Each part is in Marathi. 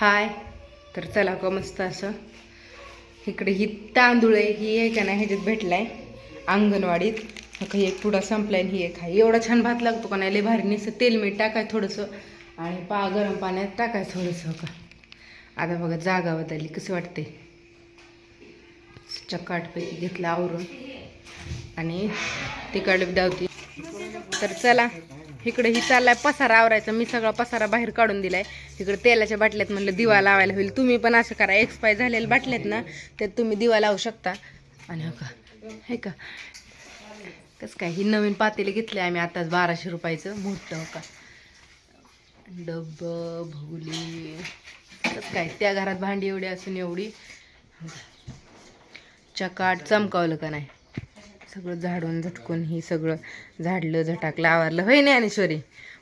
हाय तर चला का मस्त असं. इकडे ही तांदूळ आहे ही आहे का नाही ह्याच्यात भेटलाय अंगणवाडीत. काही एक पुडा संपलाय ही एक आहे. एवढा छान भात लागतो का नाही लय भारी नुसतं तेल मीठ टाकाय थोडंसं आणि पा गरम पाण्यात टाकाय थोडंसं का. आता बघा जागा बदलली कसं वाटते चकाटपैकी घेतलं आवरून. आणि तिकडे धावती. तर चला इकडे ही चाललाय पसारा आवरायचा. मी सगळा पसारा बाहेर काढून दिलाय. इकडे तेलाच्या बाटल्यात म्हणलं दिवा लावायला होईल. तुम्ही पण असं करा. एक्सपाय झालेल्या बाटल्यात ना त्यात तुम्ही दिवा लावू शकता. आणि हो का हे का? कसं काय ही नवीन पातेले घेतले आम्ही आताच बाराशे रुपयाचं. मोठं हो का? डब्ब भगुली कसं काय त्या घरात भांडी एवढी असून एवढी? चकाट चमकावलं का नाही? सगळं झाडून झटकून ही सगळं झाडलं झटाकलं आवरलं. होय नाही ज्ञानेश्वरी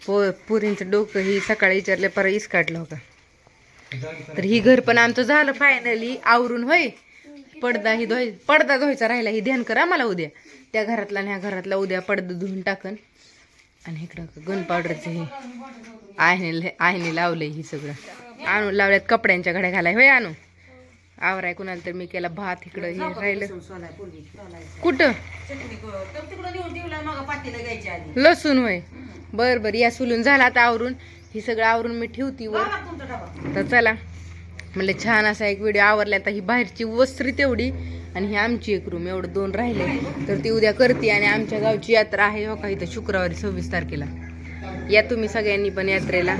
पो पुरींचं डोकं ही सकाळी विचारलं परत इसकाटलं होतं. तर ही घर पण आमचं झालं फायनली आवरून होय? पडदा ही धुवाय पडदा धुवायचा राहिला ही ध्यान करा मला उद्या. त्या घरातला आणि ह्या घरातला उद्या पडदा धुवून टाकन. आणि इकडं गन पावडरचं हे आयने आयने लावलंय ही सगळं. आणून लावल्यात कपड्यांच्या घड्या घालाय होय आणू? आवराय कुणाला तर मी केला भात इकडं हे राहिलं. कुठं? लसूण होय. बर बर या सुलून झाला आता आवरून. ही सगळं आवरून मी ठेवती वर. तर चला. म्हणलं छान असा एक व्हिडिओ आवरला. आता ही बाहेरची वस्त्री तेवढी आणि ही आमची एक रूम एवढं दोन राहिले. तर ती उद्या करते आणि आमच्या गावची यात्रा आहे हो का इथं शुक्रवारी सव्वीस तारखेला. या तुम्ही सगळ्यांनी पण यात्रेला.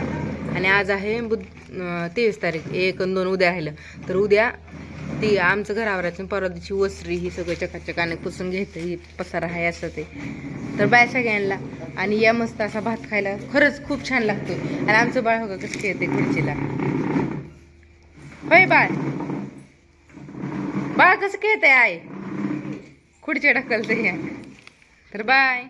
आणि आज आहे बुध तेवीस तारीख एक आणि दोन उद्या राहिलं. तर उद्या ती आमचं घर परवा दिवशी वसरी ही सगळं चकाचकाने पुसून घ्यायचं ही पसारा आहे असं ते. तर बाय सगळ्यांना. आणि या मस्त असा भात खायला खरंच खूप छान लागतो आणि आमचं बाळ होगा कसं येते खुर्चीला. होय बाळ. बाळ कसं खेळत आहे खुर्ची ढकलते तर बाय.